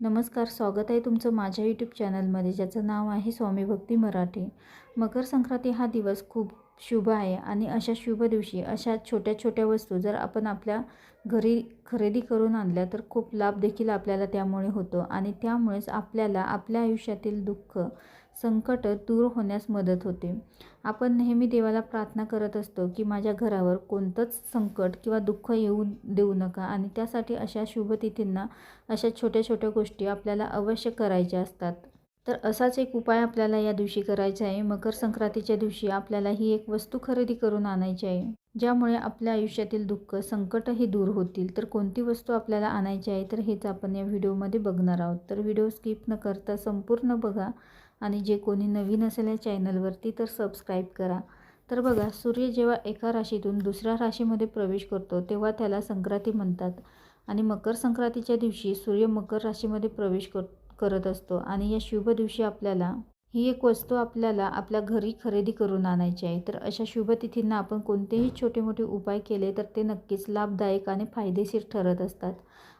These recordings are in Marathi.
नमस्कार स्वागत आहे तुमचं माझ्या यूट्यूब चॅनलमध्ये ज्याचं नाव आहे स्वामी भक्ती मराठी. मकर संक्रांती हा दिवस खूप शुभ आहे आणि अशा शुभ दिवशी अशा छोट्या छोट्या वस्तू जर आपण आपल्या घरी खरेदी करून आणल्या तर खूप लाभ देखील आपल्याला त्यामुळे होतो आणि त्यामुळेच आपल्याला आपल्या आयुष्यातील दुःख संकट दूर होण्यास मदत होते. आपण नेहमी देवाला प्रार्थना करत असतो की माझ्या घरावर कोणतंच संकट किंवा दुःख येऊ देऊ नका आणि त्यासाठी अशा शुभतिथींना अशा छोट्या छोट्या गोष्टी आपल्याला अवश्य करायच्या असतात. तर असाच एक उपाय आपल्याला या दिवशी करायचा आहे. मकर संक्रांतीच्या दिवशी आपल्याला ही एक वस्तू खरेदी करून आणायची आहे. ज्यामुळे आपल्या आयुष्यातील दुःख संकटही दूर होतील. तर कोणती वस्तू आपल्याला आणायची आहे? तर हेच आपण या व्हिडिओमध्ये बघणार आहोत. तर व्हिडिओ स्किप न करता संपूर्ण बघा. आणि जे कोणी नवीन असेल या चॅनलवरती तर सबस्क्राईब करा. तर बघा सूर्य जेव्हा एका राशीतून दुसऱ्या राशीमध्ये प्रवेश करतो तेव्हा त्याला संक्रांती म्हणतात. आणि मकर संक्रांतीच्या दिवशी सूर्य मकर राशीमध्ये प्रवेश कर करत असतो. आणि या शुभ दिवशी आपल्याला ही एक वस्तू आपल्याला आपल्या घरी खरेदी करून आणायची आहे. तर अशा शुभतिथींना आपण कोणतेही छोटे मोठे उपाय केले तर ते नक्कीच लाभदायक आणि फायदेशीर ठरत असतात.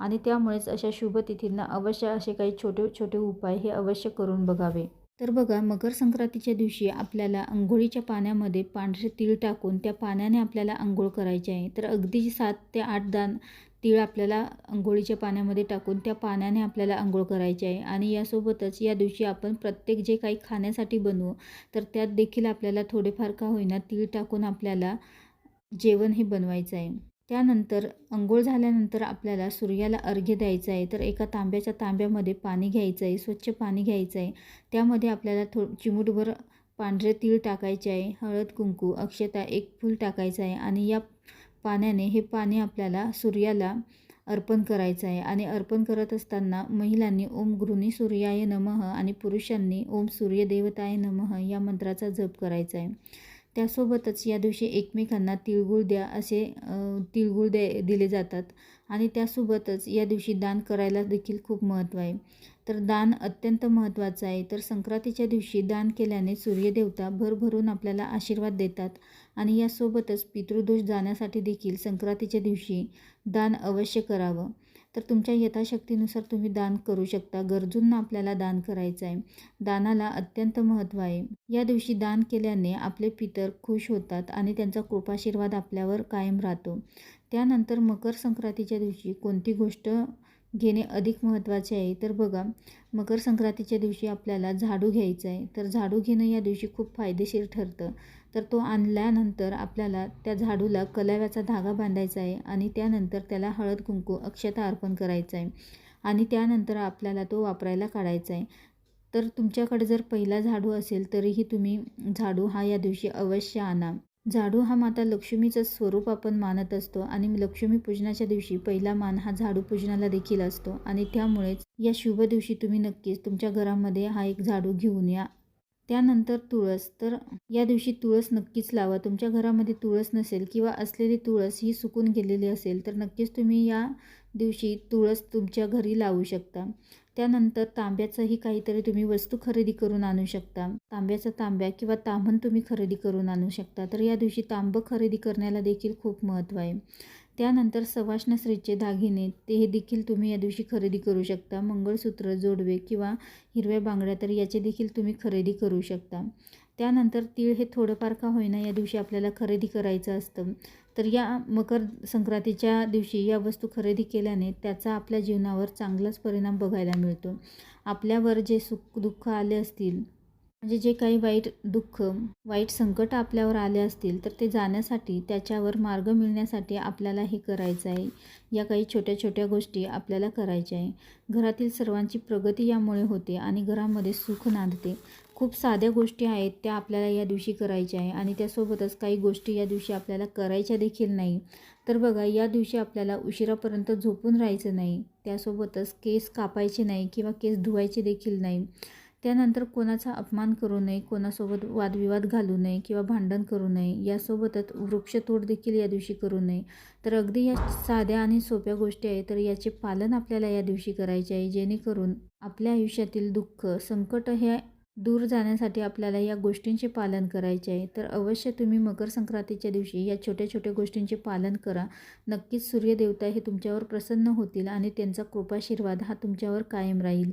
आणि त्यामुळेच अशा शुभतिथींना अवश्य असे काही छोटे छोटे उपाय हे अवश्य करून बघावे. तर बघा मकर संक्रांतीच्या दिवशी आपल्याला अंघोळीच्या पाण्यामध्ये पांढरे तीळ टाकून त्या पाण्याने आपल्याला आंघोळ करायची आहे. तर अगदी सात ते आठ दान तीळ आपल्याला अंघोळीच्या पाण्यामध्ये टाकून त्या पाण्याने आपल्याला आंघोळ करायची आहे. आणि यासोबतच या दिवशी आपण प्रत्येक जे काही खाण्यासाठी बनवू तर त्यात देखील आपल्याला थोडेफार का होईना तीळ टाकून आपल्याला जेवण हे बनवायचं आहे. त्यानंतर अंघोळ झाल्यानंतर आपल्याला सूर्याला अर्घ्य द्यायचं आहे. तर एका तांब्याच्या तांब्यामध्ये पाणी घ्यायचं आहे स्वच्छ पाणी घ्यायचं आहे. त्यामध्ये आपल्याला थो चिमूटभर पांढरे तीळ टाकायचे आहे हळद कुंकू अक्षता एक फूल टाकायचं आहे आणि या पाण्याने हे पाणी आपल्याला सूर्याला अर्पण करायचं आहे. आणि अर्पण करत असताना महिलांनी ओम गृहिणी सूर्याय नमः आणि पुरुषांनी ओम सूर्यदेवताय नमः या मंत्राचा जप करायचा आहे. त्यासोबतच या दिवशी एकमेकांना तिळगुळ द्या असे तिळगुळ दे दिले जातात. आणि त्यासोबतच या दिवशी दान करायला देखील खूप महत्त्व आहे. तर दान अत्यंत महत्त्वाचं आहे. तर संक्रांतीच्या दिवशी दान केल्याने सूर्यदेवता भरभरून आपल्याला आशीर्वाद देतात. आणि यासोबतच पितृदोष जाण्यासाठी देखील संक्रांतीच्या दिवशी दान अवश्य करावं. तर तुमच्या यथाशक्तीनुसार तुम्ही दान करू शकता. गरजूंना आपल्याला दान करायचं आहे. दानाला अत्यंत महत्त्व आहे. या दिवशी दान केल्याने आपले पितर खुश होतात आणि त्यांचा कृपाशीर्वाद आपल्यावर कायम राहतो. त्यानंतर मकर संक्रांतीच्या दिवशी कोणती गोष्ट घेणे अधिक महत्त्वाचे आहे? तर बघा मकर संक्रांतीच्या दिवशी आपल्याला झाडू घ्यायचं आहे. तर झाडू घेणं या दिवशी खूप फायदेशीर ठरतं. तर तो आणल्यानंतर आपल्याला त्या झाडूला कलाव्याचा धागा बांधायचा आहे आणि त्यानंतर त्याला हळद कुंकू अक्षता अर्पण करायचं आहे. आणि त्यानंतर आपल्याला तो वापरायला काढायचा आहे. तर तुमच्याकडे जर पहिला झाडू असेल तरीही तुम्ही झाडू हा या दिवशी अवश्य आणा. झाडू हा माता लक्ष्मीचं स्वरूप आपण मानत असतो आणि लक्ष्मी पूजनाच्या दिवशी पहिला मान हा झाडू पूजनाला देखील असतो. आणि त्यामुळेच या शुभ दिवशी तुम्ही नक्कीच तुमच्या घरामध्ये हा एक झाडू घेऊन या. त्यानंतर तुळस. तर या दिवशी तुळस नक्कीच लावा. तुमच्या घरामध्ये तुळस नसेल किंवा असलेली तुळस ही सुकून गेलेली असेल तर नक्कीच तुम्ही या दिवशी तुळस तुमच्या घरी लावू शकता. त्यानंतर तांब्याचंही काहीतरी तुम्ही वस्तू खरेदी करून आणू शकता. तांब्याचा तांब्या किंवा तांबण तुम्ही खरेदी करून आणू शकता. तर या दिवशी तांबं खरेदी करण्याला देखील खूप महत्त्व आहे. त्यानंतर सवाष्ण स्त्रीचे दागिने ते हे देखील तुम्ही या दिवशी खरेदी करू शकता. मंगळसूत्र जोडवे किंवा हिरव्या बांगड्या तर याचे देखील तुम्ही खरेदी करू शकता. त्यानंतर तीळ हे थोडंफार का होईना या दिवशी आपल्याला खरेदी करायचं असतं. तर या मकर संक्रांतीच्या दिवशी या वस्तू खरेदी केल्याने त्याचा आपल्या जीवनावर चांगलाच परिणाम बघायला मिळतो. आपल्यावर जे सुख दुःख आले असतील म्हणजे जे काही वाईट दुःख वाईट संकट आपल्यावर आले असतील तर ते जाण्यासाठी त्याच्यावर मार्ग मिळण्यासाठी आपल्याला हे करायचं आहे. या काही छोट्या छोट्या गोष्टी आपल्याला करायच्या आहे. घरातील सर्वांची प्रगती यामुळे होते आणि घरामध्ये सुख नांदते. खूप साध्या गोष्टी आहेत त्या आपल्याला या दिवशी करायच्या आहे आणि त्यासोबतच काही गोष्टी या दिवशी आपल्याला करायच्या देखील नाही. तर बघा या दिवशी आपल्याला उशिरापर्यंत झोपून राहायचं नाही. त्यासोबतच केस कापायचे नाही किंवा केस धुवायचे देखील नाही. त्यानंतर कोणाचा अपमान करू नये कोणासोबत वादविवाद घालू नये किंवा भांडण करू नये यासोबतच वृक्षतोड देखील या दिवशी करू नये. तर अगदी या साध्या आणि सोप्या गोष्टी आहेत तर याचे पालन आपल्याला या दिवशी करायचे आहे जेणेकरून आपल्या आयुष्यातील दुःख संकट हे दूर जाण्यासाठी आपल्याला या गोष्टींचे पालन करायचे आहे. तर अवश्य तुम्ही मकर संक्रांतीच्या दिवशी या छोट्या छोट्या गोष्टींचे पालन करा. नक्कीच सूर्यदेवता हे तुमच्यावर प्रसन्न होतील आणि त्यांचा कृपाशीर्वाद हा तुमच्यावर कायम राहील.